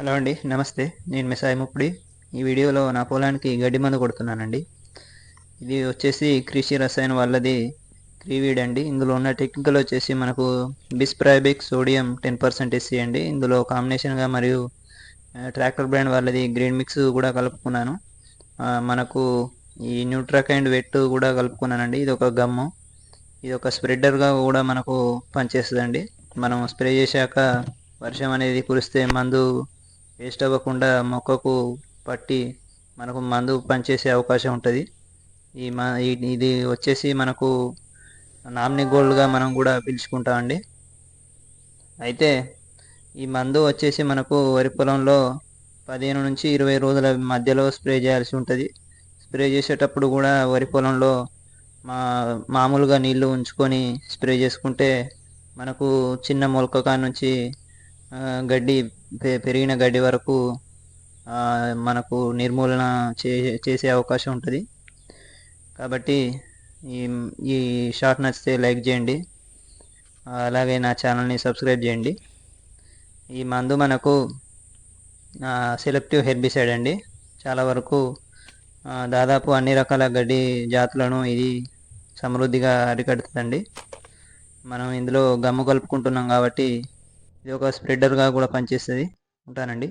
Hello అండి నమస్తే. నేను మిసాయి ముప్పిడి. ముప్పుడి ఈ వీడియోలో నా పొలానికి గడ్డి మందు కొడుతున్నానండి. ఇది వచ్చేసి కృషి రసాయన వాళ్ళది క్రీవీడ్ అండి. ఇందులో ఉన్న టెక్నికల్ వచ్చేసి మనకు బిస్ప్రాబిక్ సోడియం టెన్ పర్సెంట్ ఎస్సీ అండి. ఇందులో కాంబినేషన్గా మరియు ట్రాక్టర్ బ్రాండ్ వాళ్ళది గ్రీన్ మిక్స్ కూడా కలుపుకున్నాను. మనకు ఈ న్యూట్రాకైండ్ వెట్ కూడా కలుపుకున్నానండి. ఇది ఒక గమ్ము. ఇది ఒక స్ప్రెడర్గా కూడా మనకు పనిచేస్తుందండి. మనం స్ప్రే చేశాక వర్షం అనేది కురిస్తే మందు వేస్ట్ అవ్వకుండా మొక్కకు పట్టి మనకు మందు పనిచేసే అవకాశం ఉంటుంది. ఈ మా ఇది వచ్చేసి మనకు నామినీ గోల్డ్గా మనం కూడా పిలుచుకుంటామండి. అయితే ఈ మందు వచ్చేసి మనకు వరి పొలంలో పదిహేను నుంచి ఇరవై రోజుల మధ్యలో స్ప్రే చేయాల్సి ఉంటుంది. స్ప్రే చేసేటప్పుడు కూడా వరి పొలంలో మా మామూలుగా నీళ్ళు ఉంచుకొని స్ప్రే చేసుకుంటే మనకు చిన్న మొలక నుంచి గడ్డి పెరిగిన గడ్డి వరకు మనకు నిర్మూలన చే చేసే అవకాశం ఉంటుంది. కాబట్టి ఈ ఈ షార్ట్ నచ్చితే లైక్ చేయండి. అలాగే నా ఛానల్ని సబ్స్క్రైబ్ చేయండి. ఈ మందు మనకు సెలెక్టివ్ హెర్బిసైడ్ అండి. చాలా వరకు దాదాపు అన్ని రకాల గడ్డి జాతులను ఇది సమృద్ధిగా అరికడుతుందండి. మనం ఇందులో గమ్ము కలుపుకుంటున్నాం కాబట్టి ఇది ఒక స్ప్రెడర్గా కూడా పనిచేస్తుంది. ఉంటానండి.